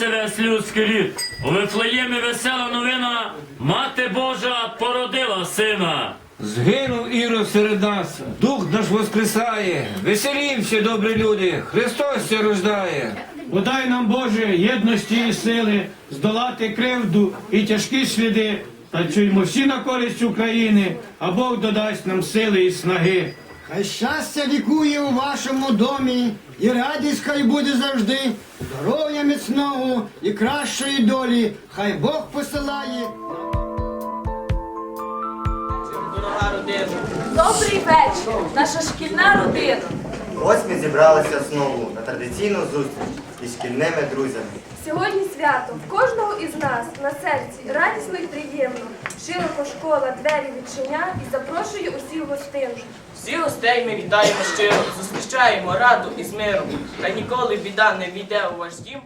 Радійся, весь людський рід. У Вифлеємі весела новина, Мати Божа породила сина. Згинув Ірод серед нас, дух наш воскресає. Веселімся, добрі люди, Христос ся рождає. Подай нам, Боже, єдності і сили, здолати кривду і тяжкі сліди. Танцюймо всі на користь України, а Бог додасть нам сили і снаги. Хай щастя лікує у вашому домі, і радість хай буде завжди, здоров'я міцного і кращої долі, хай Бог посилає. Добрий вечір, наша шкільна родина. Ось ми зібралися знову на традиційну зустріч із шкільними друзями. Сьогодні свято в кожного із нас на серці радісно і приємно. Широко школа двері відчиня і запрошує усіх гостин. Всі гостей ми вітаємо щиро, зустрічаємо раду і з миром. Та ніколи біда не війде у ваш дім.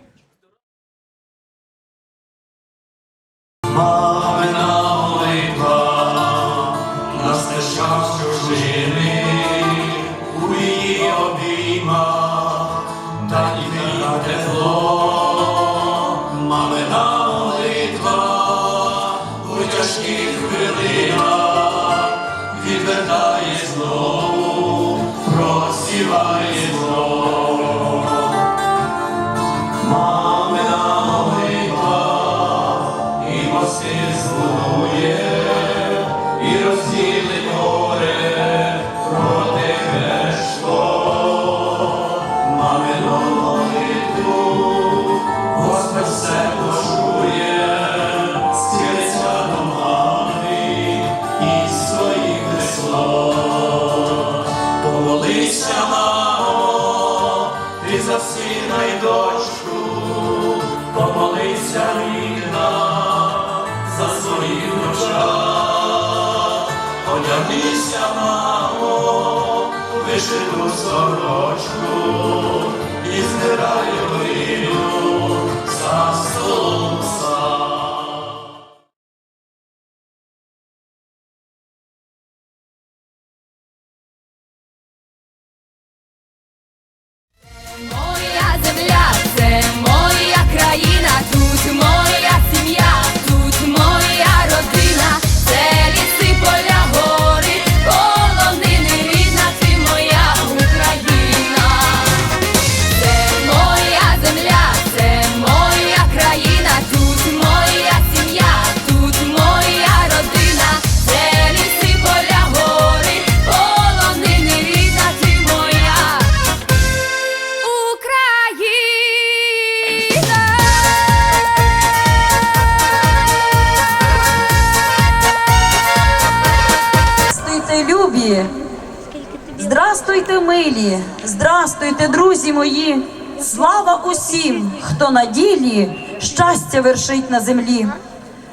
Вишиту сорочку і збираю глину за столом милі! Здрастуйте, друзі мої! Слава усім, хто на ділі щастя вершить на землі.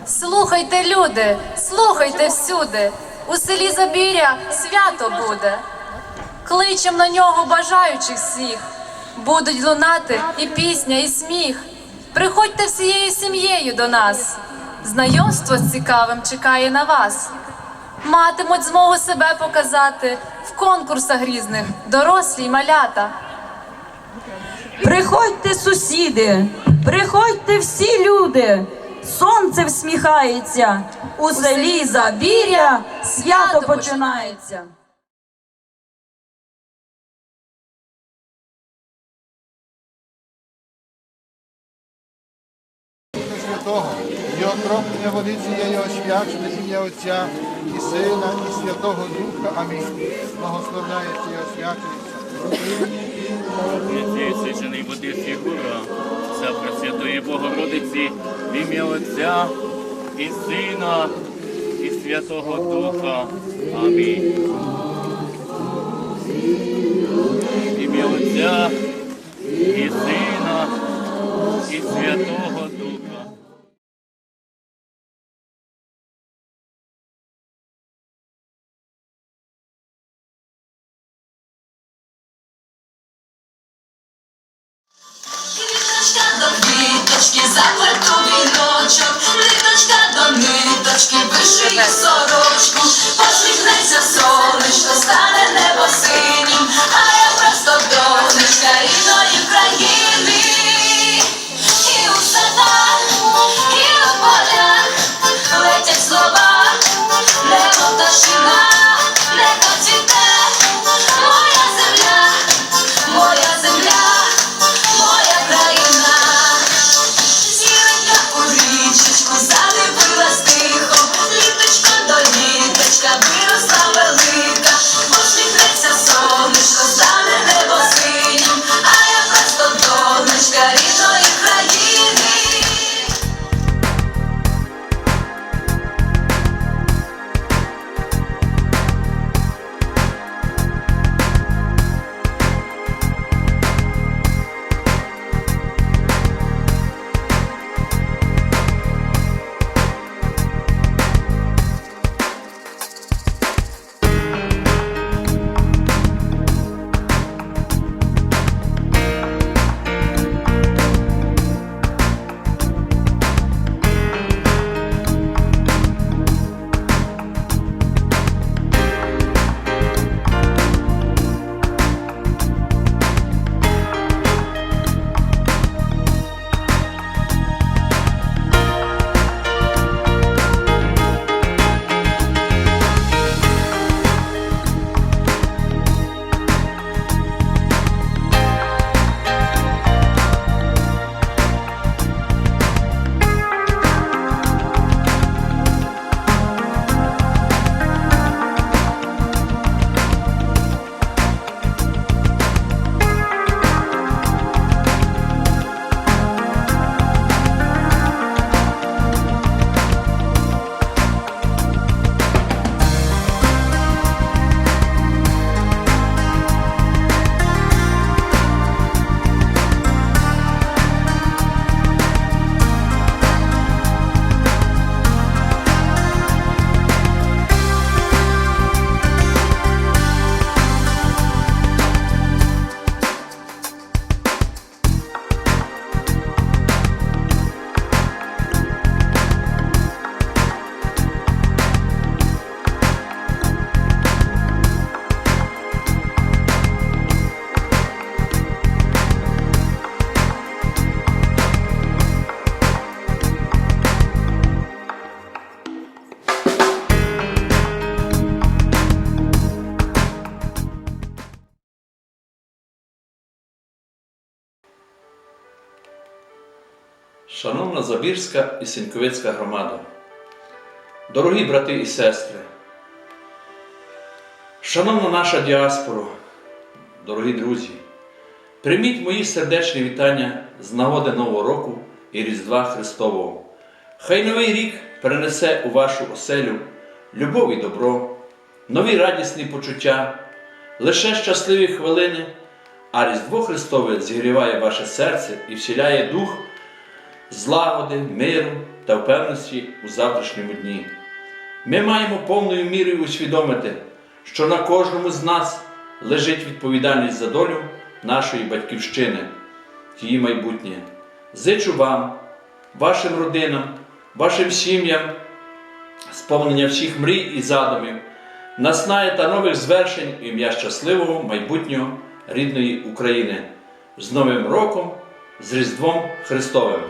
Слухайте, люди, слухайте всюди. У селі Забіря свято буде. Кличем на нього бажаючих всіх. Будуть лунати і пісня, і сміх. Приходьте всією сім'єю до нас. Знайомство цікавим чекає на вас. Матимуть змогу себе показати в конкурсах різних, дорослі й малята. Приходьте, сусіди, приходьте всі люди. Сонце всміхається, у селі Забіря свято починається. Святого, і окроплення води цієї освячене ім'я Отця і Сина, і Святого Духа. Амінь. Благословляється і освячується. Цієї свяченої води фігура, вся Пресвятої Богородиці, в ім'я Отця і Сина, і Святого Духа. Амінь. В ім'я Отця і Сина, і Святого Духа. Шановна Забірська і Сіньковицька громада, дорогі брати і сестри, шановна наша діаспора, дорогі друзі, прийміть мої сердечні вітання з нагоди Нового року і Різдва Христового. Хай новий рік перенесе у вашу оселю любов і добро, нові радісні почуття, лише щасливі хвилини, а Різдво Христове зігріває ваше серце і вселяє дух злагоди, миру та впевненості у завтрашньому дні. Ми маємо повною мірою усвідомити, що на кожному з нас лежить відповідальність за долю нашої батьківщини, її майбутнє. Зичу вам, вашим родинам, вашим сім'ям, сповнення всіх мрій і задумів, наснаї та нових звершень ім'я щасливого майбутнього рідної України з Новим роком, з Різдвом Христовим.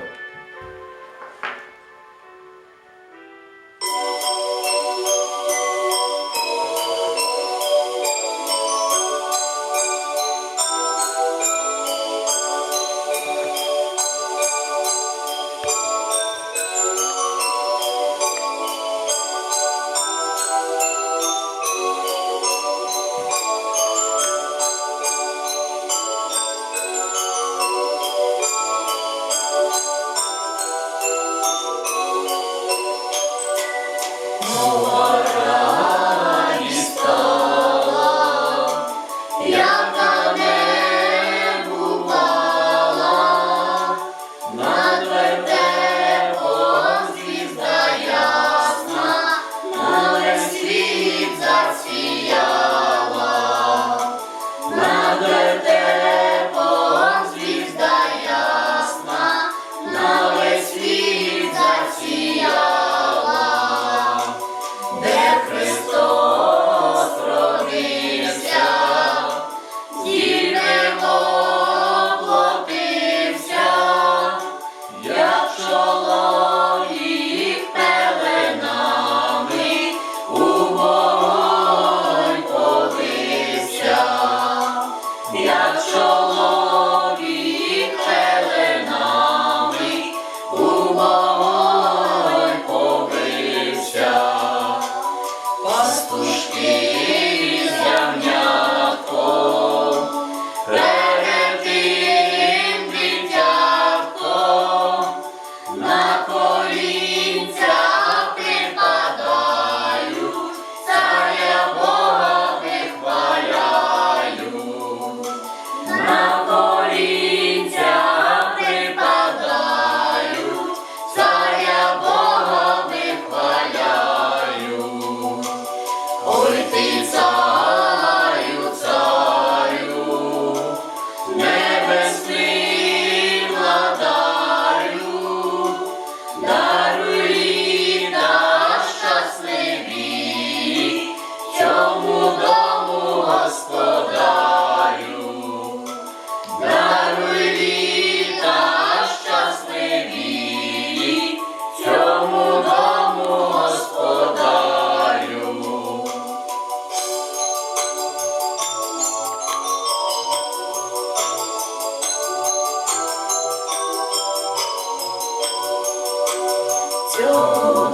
Oh.